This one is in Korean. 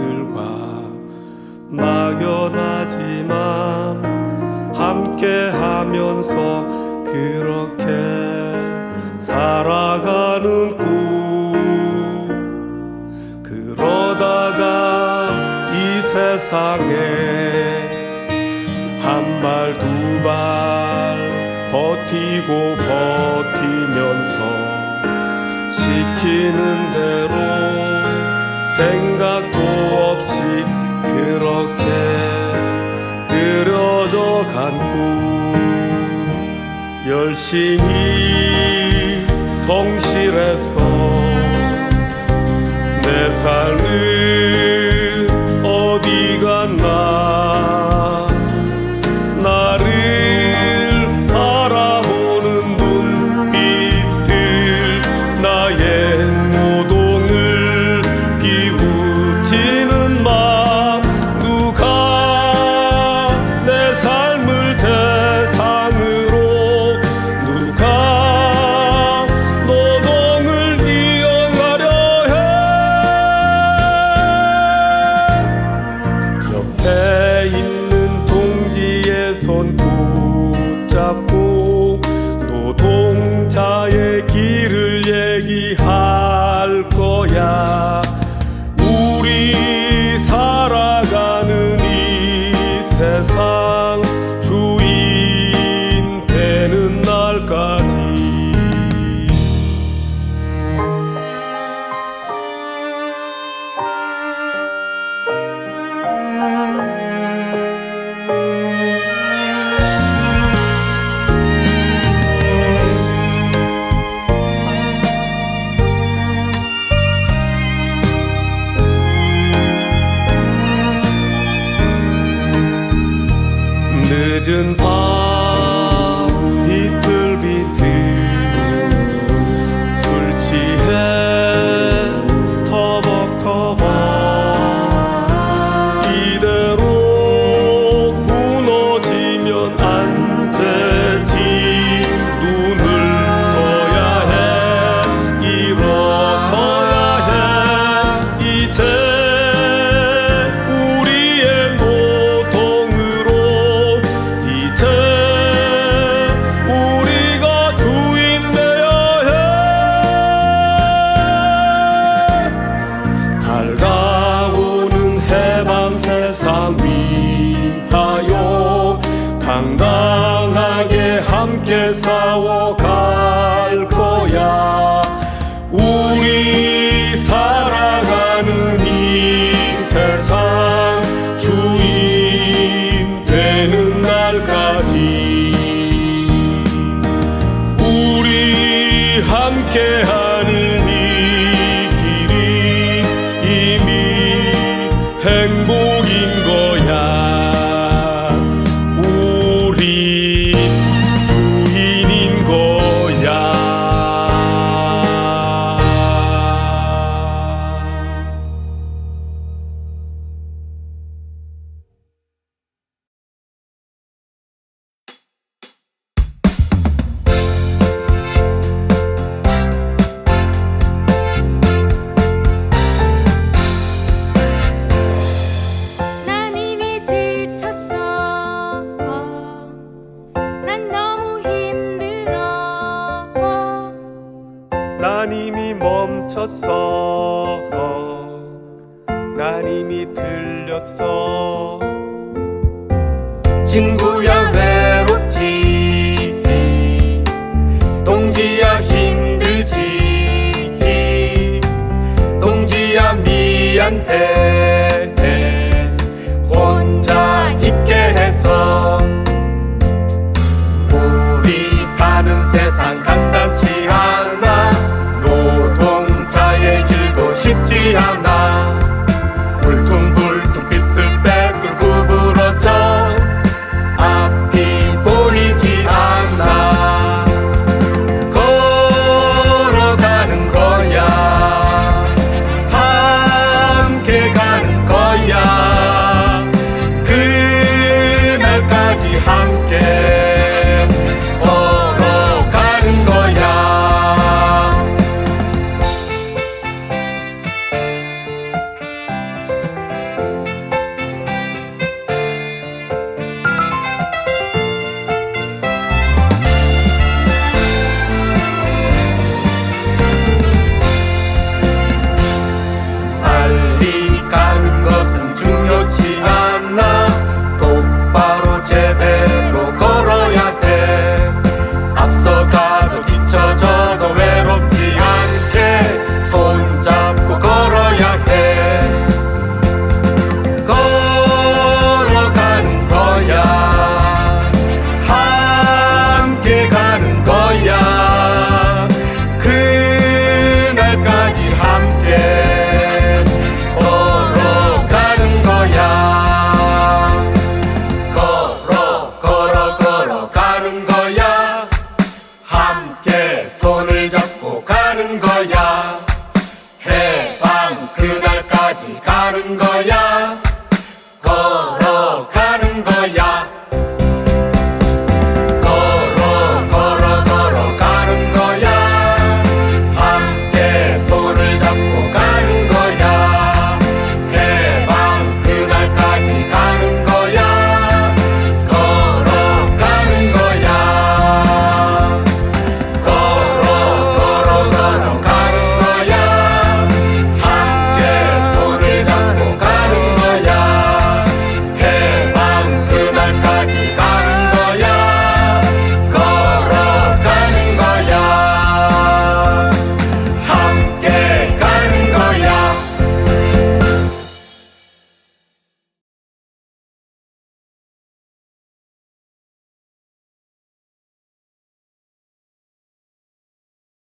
아들과 막연하지만 함께 하면서 그렇게 살아가는 꿈 그러다가 이 세상에 한 발 두발 발 버티고 버티면서 시키는 대로 생각 그렇게 그려도 간구. 열심히 성실해서 Dân 난 이미 멈췄어. 난 이미 들렸어. 친구야 거야.